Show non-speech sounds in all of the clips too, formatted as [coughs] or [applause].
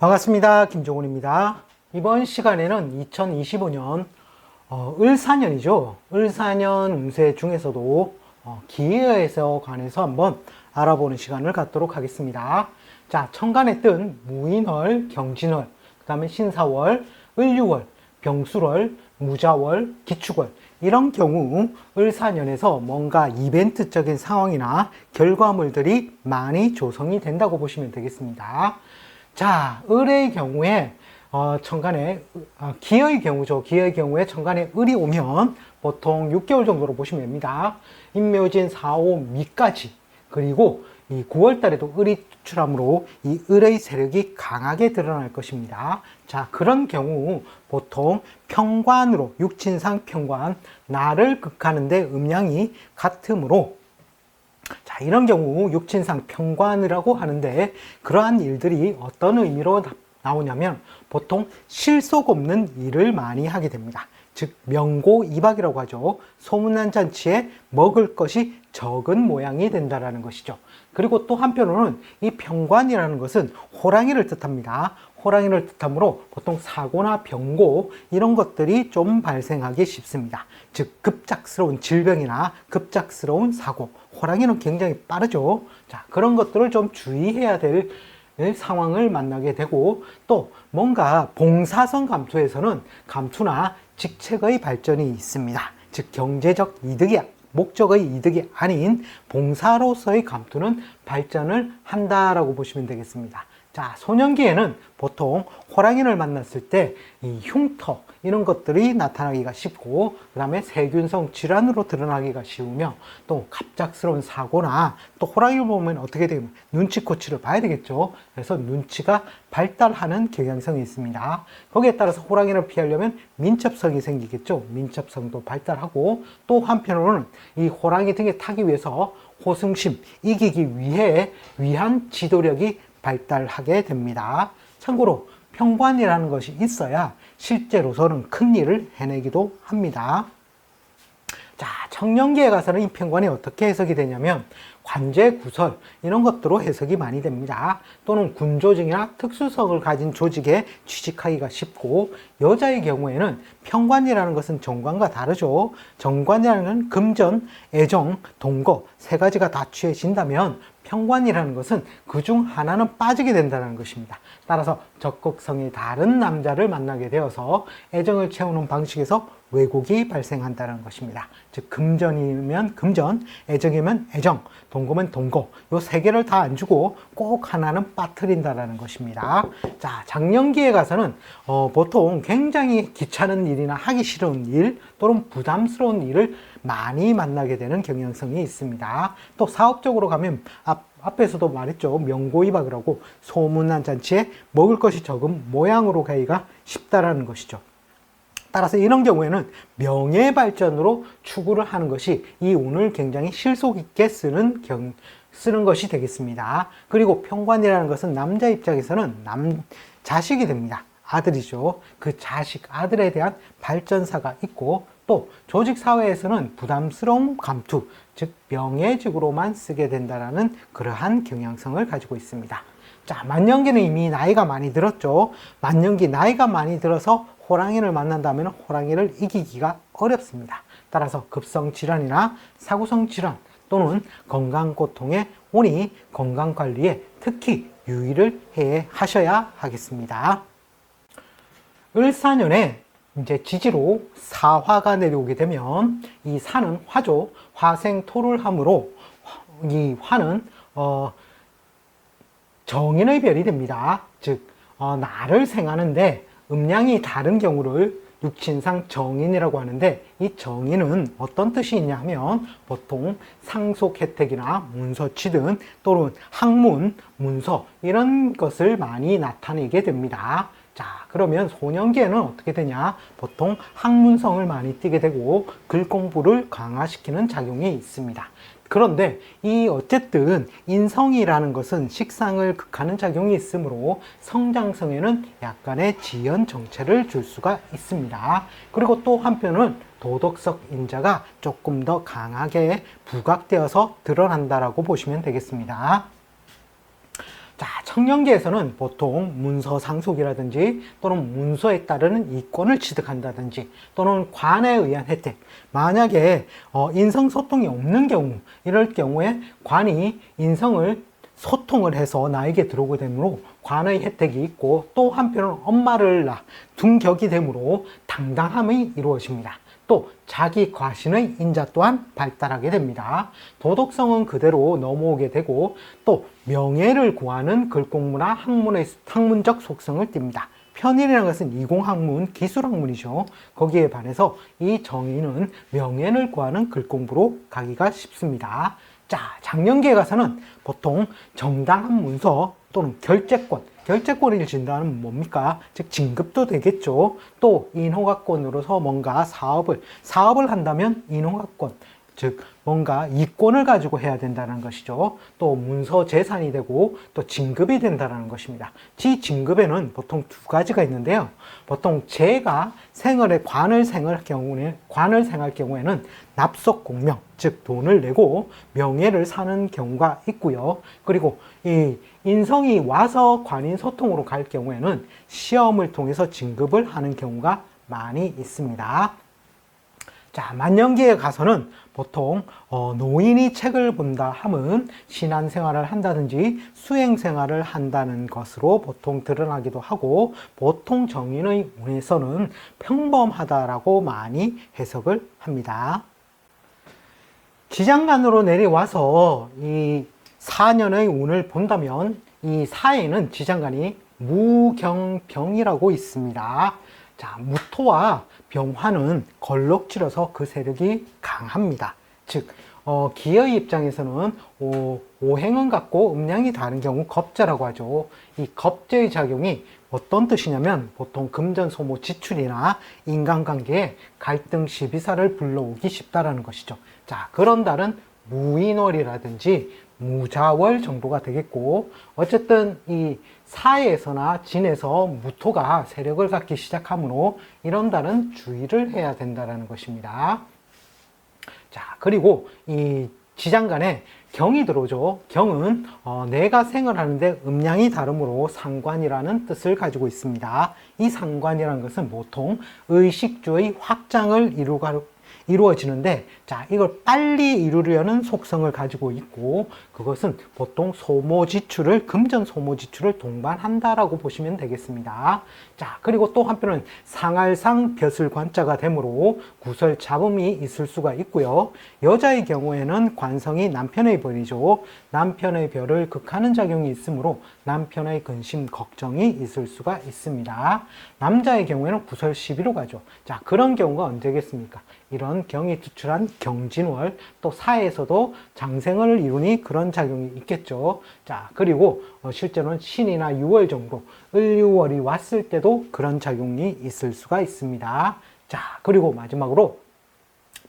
반갑습니다. 김종훈입니다. 이번 시간에는 2025년 어, 을사년이죠. 을사년 운세 중에서도 어, 기해에서 관해서 한번 알아보는 시간을 갖도록 하겠습니다. 자, 천간에 뜬 무인월, 경진월, 그 다음에 신사월, 을유월, 병술월, 무자월, 기축월 이런 경우 을사년에서 뭔가 이벤트적인 상황이나 결과물들이 많이 조성이 된다고 보시면 되겠습니다. 자, 을의 경우에 어, 천간에 어, 기의 경우죠. 기의 경우에 천간에 을이 오면 보통 6개월 정도로 보시면 됩니다. 임묘진 4, 5, 미까지 그리고 이 9월 달에도 을이 출함으로 이 을의 세력이 강하게 드러날 것입니다. 자, 그런 경우 보통 평관으로 육친상 평관 나를 극하는데 음양이 같으므로 자, 이런 경우 육친상 평관이라고 하는데 그러한 일들이 어떤 의미로 나- 나오냐면 보통 실속 없는 일을 많이 하게 됩니다. 즉 명고 이박이라고 하죠. 소문난 잔치에 먹을 것이 적은 모양이 된다라는 것이죠. 그리고 또 한편으로는 이 평관이라는 것은 호랑이를 뜻합니다. 호랑이를 뜻하므로 보통 사고나 병고 이런 것들이 좀 발생하기 쉽습니다. 즉 급작스러운 질병이나 급작스러운 사고. 호랑이는 굉장히 빠르죠. 자, 그런 것들을 좀 주의해야 될 상황을 만나게 되고 또 뭔가 봉사성 감투에서는 감투나 직책의 발전이 있습니다. 즉 경제적 이득이 목적의 이득이 아닌 봉사로서의 감투는 발전을 한다라고 보시면 되겠습니다. 자, 소년기에는 보통 호랑이를 만났을 때 이 흉터 이런 것들이 나타나기가 쉽고 그다음에 세균성 질환으로 드러나기가 쉬우며 또 갑작스러운 사고나 또 호랑이를 보면 어떻게 되면 눈치코치를 봐야 되겠죠. 그래서 눈치가 발달하는 경향성이 있습니다. 거기에 따라서 호랑이를 피하려면 민첩성이 생기겠죠. 민첩성도 발달하고 또 한편으로는 이 호랑이 등에 타기 위해서 호승심 이기기 위해 위한 지도력이 발달하게 됩니다. 참고로 평관이라는 것이 있어야 실제로서는 큰 일을 해내기도 합니다. 자, 청년기에 가서는 이 평관이 어떻게 해석이 되냐면 관제 구설 이런 것들로 해석이 많이 됩니다. 또는 군조직이나 특수성을 가진 조직에 취직하기가 쉽고 여자의 경우에는 평관이라는 것은 정관과 다르죠. 정관이라는 건 금전, 애정, 동거 세 가지가 다 취해진다면 평관이라는 것은 그 중 하나는 빠지게 된다는 것입니다. 따라서 적극성이 다른 남자를 만나게 되어서 애정을 채우는 방식에서 왜곡이 발생한다는 것입니다. 즉 금전이면 금전, 애정이면 애정, 동거면 동거 요 세 개를 다 안 주고 꼭 하나는 빠뜨린다라는 것입니다. 자 작년기에 가서는 어, 보통 굉장히 귀찮은 일이나 하기 싫은 일 또는 부담스러운 일을 많이 만나게 되는 경향성이 있습니다. 또 사업적으로 가면 앞, 앞에서도 말했죠. 명고이박이라고 소문난 잔치에 먹을 것이 적은 모양으로 가기가 쉽다라는 것이죠. 따라서 이런 경우에는 명예 발전으로 추구를 하는 것이 이 운을 굉장히 실속 있게 쓰는 경, 쓰는 것이 되겠습니다. 그리고 평관이라는 것은 남자 입장에서는 남 자식이 됩니다. 아들이죠. 그 자식 아들에 대한 발전사가 있고 또 조직 사회에서는 부담스러운 감투, 즉 명예직으로만 쓰게 된다라는 그러한 경향성을 가지고 있습니다. 자, 만년기는 이미 나이가 많이 들었죠. 만년기 나이가 많이 들어서 호랑이를 만난다면 호랑이를 이기기가 어렵습니다. 따라서 급성 질환이나 사구성 질환 또는 건강 고통에 오니 건강 관리에 특히 유의를 해 하셔야 하겠습니다. 을사년에 이제 지지로 사화가 내려오게 되면 이 사는 화죠. 화생토를 함으로 이 화는 어 정인의 별이 됩니다. 즉 어, 나를 생하는데 음량이 다른 경우를 육친상 정인이라고 하는데 이 정인은 어떤 뜻이 있냐 하면 보통 상속 혜택이나 문서 취 등 또는 학문, 문서 이런 것을 많이 나타내게 됩니다. 자, 그러면 소년기에는 어떻게 되냐? 보통 학문성을 많이 띠게 되고 글 공부를 강화시키는 작용이 있습니다. 그런데 이 어쨌든 인성이라는 것은 식상을 극하는 작용이 있으므로 성장성에는 약간의 지연 정체를 줄 수가 있습니다. 그리고 또 한편은 도덕적 인자가 조금 더 강하게 부각되어서 드러난다라고 보시면 되겠습니다. 자, 청년기에서는 보통 문서 상속이라든지 또는 문서에 따르는 이권을 취득한다든지 또는 관에 의한 혜택. 만약에 어, 인성 소통이 없는 경우, 이럴 경우에 관이 인성을 소통을 해서 나에게 들어오게 되므로 관의 혜택이 있고 또 한편으로 엄마를 낳, 둔 격이 되므로 당당함이 이루어집니다. 또 자기 과신의 인자 또한 발달하게 됩니다. 도덕성은 그대로 넘어오게 되고 또 명예를 구하는 글공부나 학문의 학문적 속성을 띱니다. 편일이라는 것은 이공학문, 기술학문이죠. 거기에 반해서 이 정의는 명예를 구하는 글공부로 가기가 쉽습니다. 자, 작년기에 가서는 보통 정당한 문서 또는 결재권, 결재권을 진다는 뭡니까? 즉 진급도 되겠죠. 또 인허가권으로서 뭔가 사업을 사업을 한다면 인허가권, 즉 뭔가 이권을 가지고 해야 된다는 것이죠. 또 문서 재산이 되고 또 진급이 된다는 것입니다. 지 진급에는 보통 두 가지가 있는데요. 보통 제가 생활에 관을 생할 경우에 관을 생할 경우에는 납속 공명, 즉 돈을 내고 명예를 사는 경우가 있고요. 그리고 이 인성이 와서 관인 소통으로 갈 경우에는 시험을 통해서 진급을 하는 경우가 많이 있습니다. 자, 만년기에 가서는 보통 어, 노인이 책을 본다 함은 신앙생활을 한다든지 수행생활을 한다는 것으로 보통 드러나기도 하고 보통 정인의 운에서는 평범하다라고 많이 해석을 합니다. 지장간으로 내려와서 이 4년의 운을 본다면 이 사에는 지장간이 무경병이라고 있습니다. 자, 무토와 병화는 걸럭질어서 그 세력이 강합니다. 즉, 어, 기의 입장에서는 오, 오행은 같고 음량이 다른 경우 겁자라고 하죠. 이 겁제의 작용이 어떤 뜻이냐면 보통 금전소모 지출이나 인간관계에 갈등 시비사를 불러오기 쉽다라는 것이죠. 자, 그런 달은 무인월이라든지 무자월 정도가 되겠고 어쨌든 이 사에서나 진에서 무토가 세력을 갖기 시작하므로 이런 달은 주의를 해야 된다는 것입니다. 자 그리고 이 지장간에 경이 들어오죠. 경은 어, 내가 생활하는데 음량이 다르므로 상관이라는 뜻을 가지고 있습니다. 이 상관이라는 것은 보통 의식주의 확장을 이루가, 이루어지는데 자 이걸 빨리 이루려는 속성을 가지고 있고 그것은 보통 소모 지출을 금전 소모 지출을 동반한다라고 보시면 되겠습니다. 자 그리고 또 한편은 상할상 벼슬 관자가 되므로 구설 잡음이 있을 수가 있고요. 여자의 경우에는 관성이 남편의 별이죠. 남편의 별을 극하는 작용이 있으므로 남편의 근심 걱정이 있을 수가 있습니다. 남자의 경우에는 구설 11로 가죠. 자 그런 경우가 언제겠습니까? 이런 경이 투출한 경진월 또 사에서도 장생을 이루니 그런 작용이 있겠죠. 자 그리고 어, 실제로는 신이나 6월 정도 을유월이 왔을 때도 그런 작용이 있을 수가 있습니다. 자 그리고 마지막으로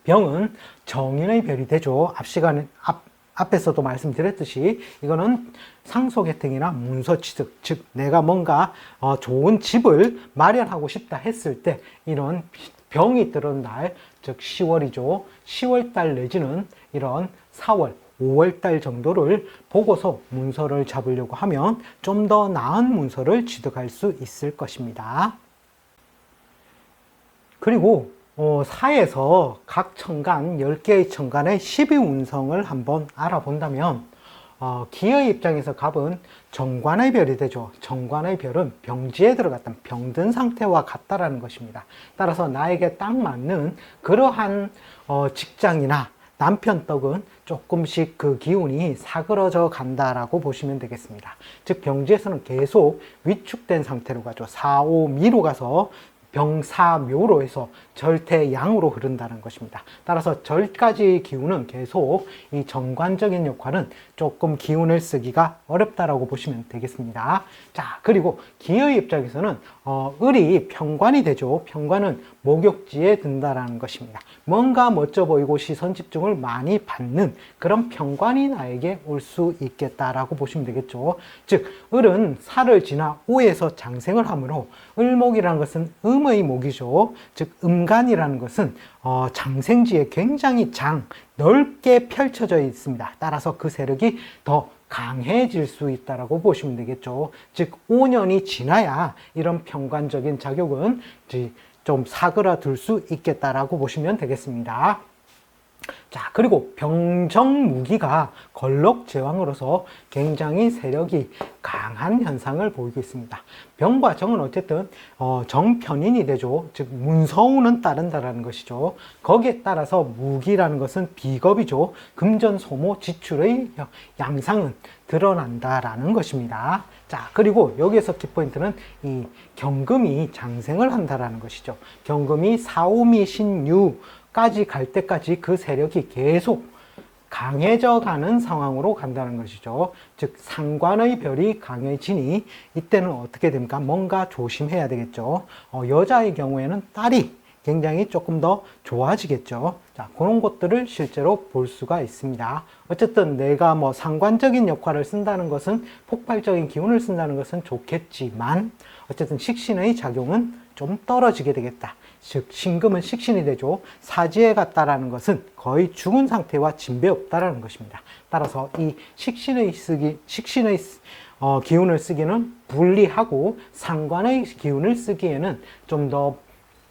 병은 정인의 별이 되죠. 앞 시간에 앞 앞에서도 말씀드렸듯이 이거는 상속 혜택이나 문서 취득, 즉 내가 뭔가 어, 좋은 집을 마련하고 싶다 했을 때 이런 병이 들은 날, 즉 10월이죠. 10월 달 내지는 이런 4월, 5월 달 정도를 보고서 문서를 잡으려고 하면 좀 더 나은 문서를 취득할 수 있을 것입니다. 그리고 어, 사에서 각 천간, 10개의 천간의 12운성을 한번 알아본다면 어, 기의 입장에서 갑은 정관의 별이 되죠. 정관의 별은 병지에 들어갔던 병든 상태와 같다라는 것입니다. 따라서 나에게 딱 맞는 그러한 어, 직장이나 남편 떡은 조금씩 그 기운이 사그러져 간다라고 보시면 되겠습니다. 즉 병지에서는 계속 위축된 상태로 가죠. 4, 5 미로 가서 병사묘로 해서 절대 양으로 흐른다는 것입니다. 따라서 절까지 기운은 계속 이 정관적인 역할은 조금 기운을 쓰기가 어렵다라고 보시면 되겠습니다. 자, 그리고 기의 입장에서는 어, 을이 평관이 되죠. 평관은 목욕지에 든다라는 것입니다. 뭔가 멋져 보이고 시선 집중을 많이 받는 그런 평관이 나에게 올 수 있겠다라고 보시면 되겠죠. 즉, 을은 살을 지나 오에서 장생을 하므로 을목이라는 것은 음의 목이죠. 즉, 음 간이라는 것은 어, 장생지에 굉장히 장, 넓게 펼쳐져 있습니다. 따라서 그 세력이 더 강해질 수 있다라고 보시면 되겠죠. 즉 5년이 지나야 이런 평관적인 작용은 좀 사그라들 수 있겠다라고 보시면 되겠습니다. 자, 그리고 병정 무기가 걸럭 제왕으로서 굉장히 세력이 강한 현상을 보이고 있습니다. 병과 정은 어쨌든 어, 정편인이 되죠. 즉 문서우는 따른다라는 것이죠. 거기에 따라서 무기라는 것은 비겁이죠. 금전 소모 지출의 양상은 드러난다라는 것입니다. 자, 그리고 여기에서 키포인트는 이 경금이 장생을 한다라는 것이죠. 경금이 사오미 신유 까지 갈 때까지 그 세력이 계속 강해져 가는 상황으로 간다는 것이죠. 즉, 상관의 별이 강해지니 이때는 어떻게 됩니까? 뭔가 조심해야 되겠죠. 어, 여자의 경우에는 딸이 굉장히 조금 더 좋아지겠죠. 자, 그런 것들을 실제로 볼 수가 있습니다. 어쨌든 내가 뭐 상관적인 역할을 쓴다는 것은 폭발적인 기운을 쓴다는 것은 좋겠지만 어쨌든 식신의 작용은 좀 떨어지게 되겠다. 즉 신금은 식신이 되죠. 사지에 갔다라는 것은 거의 죽은 상태와 진배 없다라는 것입니다. 따라서 이 식신의 쓰기 식신의 어, 기운을 쓰기는 불리하고 상관의 기운을 쓰기에는 좀 더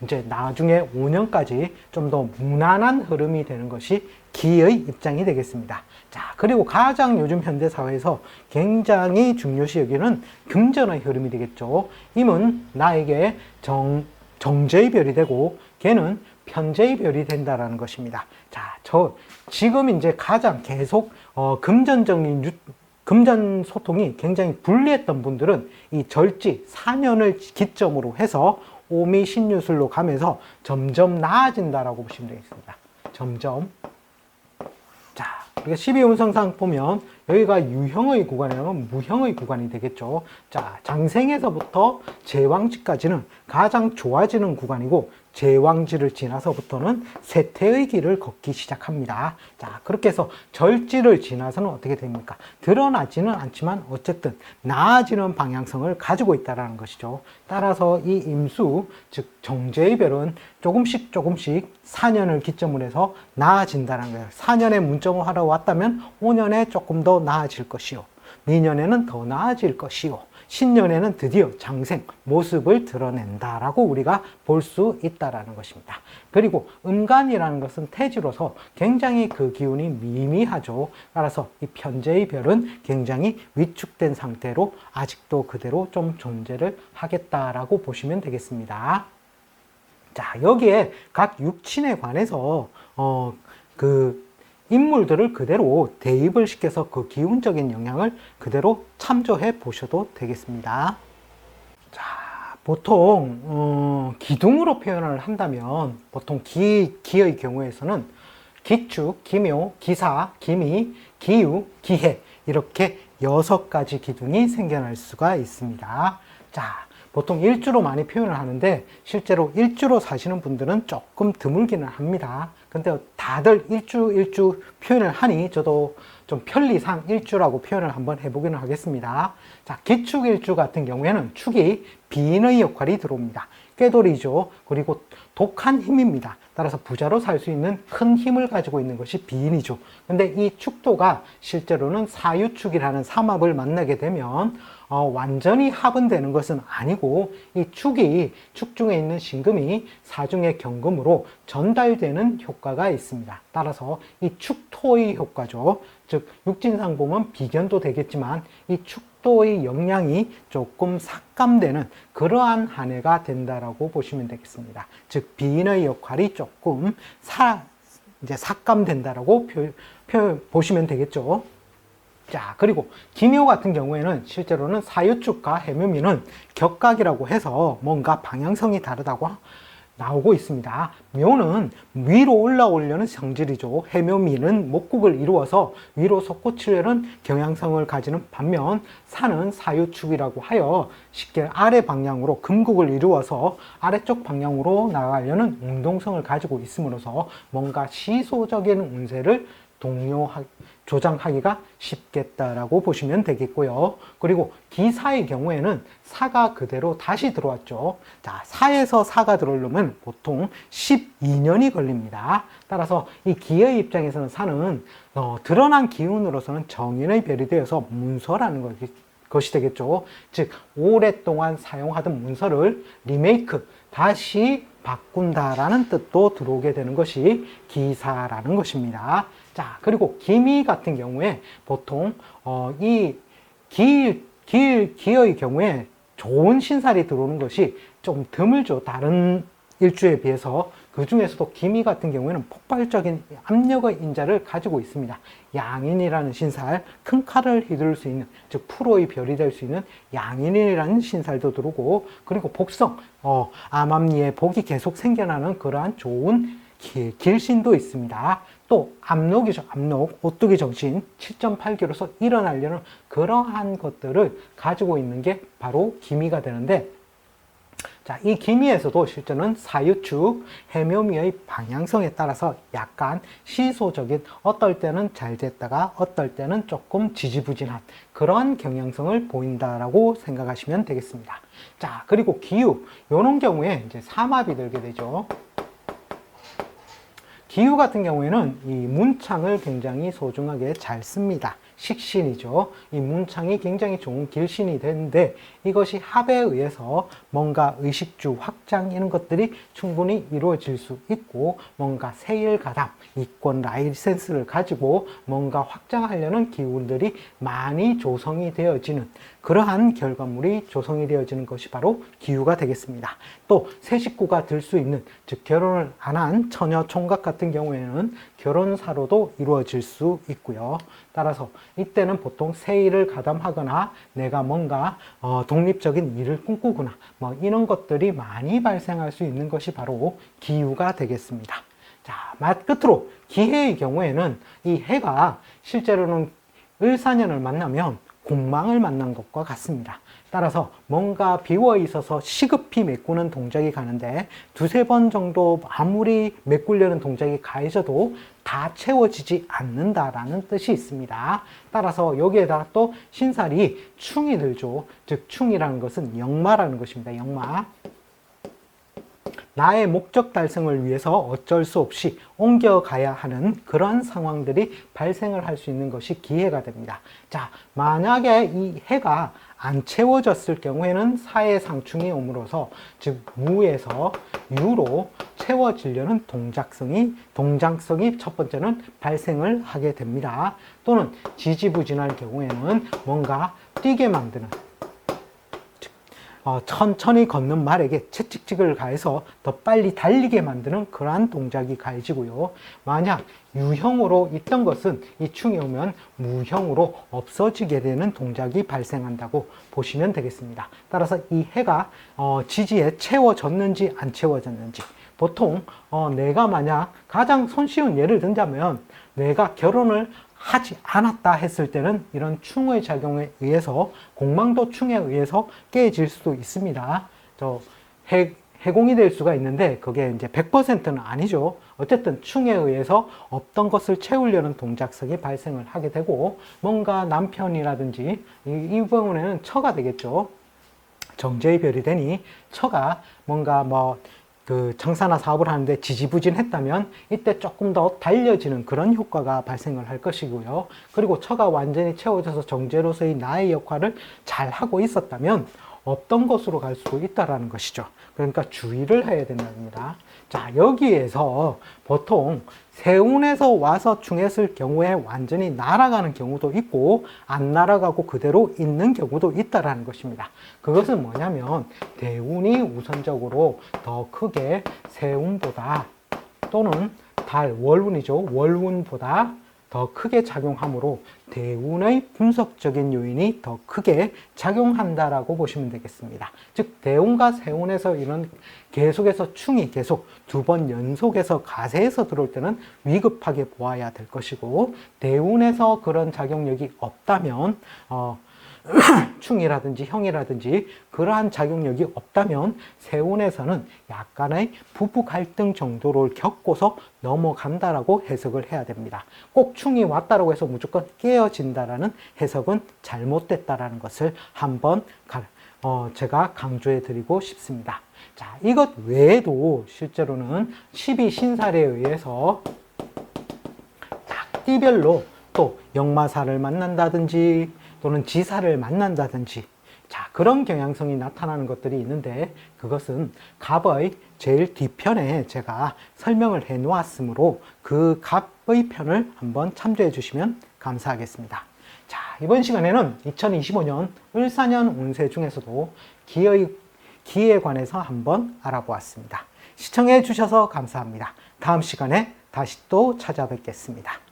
이제 나중에 5년까지 좀 더 무난한 흐름이 되는 것이 기의 입장이 되겠습니다. 자, 그리고 가장 요즘 현대 사회에서 굉장히 중요시 여기는 금전의 흐름이 되겠죠. 임은 나에게 정 정제의 별이 되고 걔는 편제의 별이 된다라는 것입니다. 자, 저 지금 이제 가장 계속 어, 금전적인 유, 금전 소통이 굉장히 불리했던 분들은 이 절지 4년을 기점으로 해서 오미 신유술로 가면서 점점 나아진다라고 보시면 되겠습니다. 점점 자, 우리가 12운성상 보면 여기가 유형의 구간이라면 무형의 구간이 되겠죠. 자, 장생에서부터 제왕지까지는 가장 좋아지는 구간이고 제왕지를 지나서부터는 세태의 길을 걷기 시작합니다. 자, 그렇게 해서 절지를 지나서는 어떻게 됩니까? 드러나지는 않지만 어쨌든 나아지는 방향성을 가지고 있다는 것이죠. 따라서 이 임수, 즉 정제의 별은 조금씩 조금씩 4년을 기점으로 해서 나아진다는 거예요. 4년에 문정을 하러 왔다면 5년에 조금 더 나아질 것이요. 미년에는 더 나아질 것이요. 신년에는 드디어 장생 모습을 드러낸다라고 우리가 볼 수 있다라는 것입니다. 그리고 음간이라는 것은 태지로서 굉장히 그 기운이 미미하죠. 따라서 이 편제의 별은 굉장히 위축된 상태로 아직도 그대로 좀 존재를 하겠다라고 보시면 되겠습니다. 자, 여기에 각 육친에 관해서 어 그 인물들을 그대로 대입을 시켜서 그 기운적인 영향을 그대로 참조해 보셔도 되겠습니다. 자, 보통 어, 기둥으로 표현을 한다면 보통 기, 기의 경우에서는 기축, 기묘, 기사, 기미, 기유, 기해 이렇게 여섯 가지 기둥이 생겨날 수가 있습니다. 자, 보통 일주로 많이 표현을 하는데 실제로 일주로 사시는 분들은 조금 드물기는 합니다. 근데 다들 일주 일주 표현을 하니 저도 좀 편리상 일주라고 표현을 한번 해보기는 하겠습니다. 자, 기축 일주 같은 경우에는 축이 비인의 역할이 들어옵니다. 꾀돌이죠. 그리고 독한 힘입니다. 따라서 부자로 살 수 있는 큰 힘을 가지고 있는 것이 비인이죠. 근데 이 축도가 실제로는 사유축이라는 삼합을 만나게 되면 어, 완전히 합은 되는 것은 아니고 이 축이 축 중에 있는 신금이 사중의 경금으로 전달되는 효과가 있습니다. 따라서 이 축토의 효과죠. 즉 육진상 보면 비견도 되겠지만 이 축도의 영향이 조금 삭감되는 그러한 한 해가 된다라고 보시면 되겠습니다. 즉 비인의 역할이 조금 사 이제 삭감된다라고 표, 표 보시면 되겠죠. 자, 그리고 기묘 같은 경우에는 실제로는 사유축과 해묘미는 격각이라고 해서 뭔가 방향성이 다르다고 나오고 있습니다. 묘는 위로 올라오려는 성질이죠. 해묘미는 목국을 이루어서 위로 솟구치려는 경향성을 가지는 반면 산은 사유축이라고 하여 쉽게 아래 방향으로 금국을 이루어서 아래쪽 방향으로 나가려는 운동성을 가지고 있음으로써 뭔가 시소적인 운세를 동요하, 조장하기가 쉽겠다라고 보시면 되겠고요. 그리고 기사의 경우에는 사가 그대로 다시 들어왔죠. 자, 사에서 사가 들어오려면 보통 12년이 걸립니다. 따라서 이 기의 입장에서는 사는 어, 드러난 기운으로서는 정인의 별이 되어서 문서라는 것이, 것이 되겠죠. 즉, 오랫동안 사용하던 문서를 리메이크, 다시 바꾼다라는 뜻도 들어오게 되는 것이 기사라는 것입니다. 자, 그리고 기미 같은 경우에 보통 어, 이 기, 기, 기의 경우에 좋은 신살이 들어오는 것이 좀 드물죠. 다른 일주에 비해서 그 중에서도 기미 같은 경우에는 폭발적인 압력의 인자를 가지고 있습니다. 양인이라는 신살, 큰 칼을 휘두를 수 있는, 즉 프로의 별이 될 수 있는 양인이라는 신살도 들어오고, 그리고 복성, 어, 암암리에 복이 계속 생겨나는 그러한 좋은 길, 길신도 있습니다. 또 압록이죠. 압록, 오뚜기 정신 7.8기로서 일어나려는 그러한 것들을 가지고 있는 게 바로 기미가 되는데 자, 이 기미에서도 실제는 사유축, 해묘미의 방향성에 따라서 약간 시소적인 어떨 때는 잘 됐다가 어떨 때는 조금 지지부진한 그런 경향성을 보인다라고 생각하시면 되겠습니다. 자, 그리고 기후, 요런 경우에 이제 삼합이 들게 되죠. 기후 같은 경우에는 이 문창을 굉장히 소중하게 잘 씁니다. 식신이죠. 이 문창이 굉장히 좋은 길신이 되는데 이것이 합에 의해서 뭔가 의식주 확장 이런 것들이 충분히 이루어질 수 있고 뭔가 세일가담, 이권 라이센스를 가지고 뭔가 확장하려는 기운들이 많이 조성이 되어지는 그러한 결과물이 조성이 되어지는 것이 바로 기후가 되겠습니다. 또새 식구가 들 수 있는 즉 결혼을 안 한 처녀 총각 같은 경우에는 결혼사로도 이루어질 수 있고요. 따라서 이때는 보통 세일을 가담하거나 내가 뭔가 어, 독립적인 일을 꿈꾸거나 뭐 이런 것들이 많이 발생할 수 있는 것이 바로 기후가 되겠습니다. 자, 맛 끝으로 기해의 경우에는 이 해가 실제로는 을사년을 만나면 공망을 만난 것과 같습니다. 따라서 뭔가 비워 있어서 시급히 메꾸는 동작이 가는데 두세 번 정도 아무리 메꾸려는 동작이 가해져도 다 채워지지 않는다라는 뜻이 있습니다. 따라서 여기에다 또 신살이 충이 들죠. 즉 충이라는 것은 역마라는 것입니다. 역마. 나의 목적 달성을 위해서 어쩔 수 없이 옮겨가야 하는 그런 상황들이 발생을 할 수 있는 것이 기회가 됩니다. 자, 만약에 이 해가 안 채워졌을 경우에는 사해상충이 옴으로써 즉 무에서 유로 채워지려는 동작성이 동작성이 첫 번째는 발생을 하게 됩니다. 또는 지지부진할 경우에는 뭔가 뛰게 만드는 어, 천천히 걷는 말에게 채찍찍을 가해서 더 빨리 달리게 만드는 그러한 동작이 가해지고요. 만약 유형으로 있던 것은 이 충이 오면 무형으로 없어지게 되는 동작이 발생한다고 보시면 되겠습니다. 따라서 이 해가 어, 지지에 채워졌는지 안 채워졌는지 보통 어, 내가 만약 가장 손쉬운 예를 든다면 내가 결혼을 하지 않았다 했을 때는 이런 충의 작용에 의해서 공망도 충에 의해서 깨질 수도 있습니다. 저 해, 해공이 될 수가 있는데 그게 이제 100%는 아니죠. 어쨌든 충에 의해서 없던 것을 채우려는 동작성이 발생을 하게 되고 뭔가 남편이라든지 이, 이 부분에는 처가 되겠죠. 정제의 별이 되니 처가 뭔가 뭐 그 장사나 사업을 하는데 지지부진했다면 이때 조금 더 달려지는 그런 효과가 발생을 할 것이고요. 그리고 처가 완전히 채워져서 정제로서의 나의 역할을 잘 하고 있었다면 없던 것으로 갈 수도 있다라는 것이죠. 그러니까 주의를 해야 된답니다. 자, 여기에서 보통 세운에서 와서 충했을 경우에 완전히 날아가는 경우도 있고 안 날아가고 그대로 있는 경우도 있다라는 것입니다. 그것은 뭐냐면 대운이 우선적으로 더 크게 세운보다 또는 달 월운이죠. 월운보다 더 크게 작용하므로 대운의 분석적인 요인이 더 크게 작용한다라고 보시면 되겠습니다. 즉 대운과 세운에서 이런 계속해서 충이 계속 두 번 연속해서 가세에서 들어올 때는 위급하게 보아야 될 것이고 대운에서 그런 작용력이 없다면 어, [coughs] 충이라든지 형이라든지 그러한 작용력이 없다면 세운에서는 약간의 부부 갈등 정도를 겪고서 넘어간다라고 해석을 해야 됩니다. 꼭 충이 왔다라고 해서 무조건 깨어진다라는 해석은 잘못됐다라는 것을 한번 가- 어, 제가 강조해 드리고 싶습니다. 자, 이것 외에도 실제로는 12 신살에 의해서 띠별로 또 역마사를 만난다든지 또는 지사를 만난다든지 자 그런 경향성이 나타나는 것들이 있는데 그것은 갑의 제일 뒤편에 제가 설명을 해 놓았으므로 그 갑의 편을 한번 참조해 주시면 감사하겠습니다. 자 이번 시간에는 2025년 을사년 운세 중에서도 기의 기에 관해서 한번 알아보았습니다. 시청해 주셔서 감사합니다. 다음 시간에 다시 또 찾아뵙겠습니다.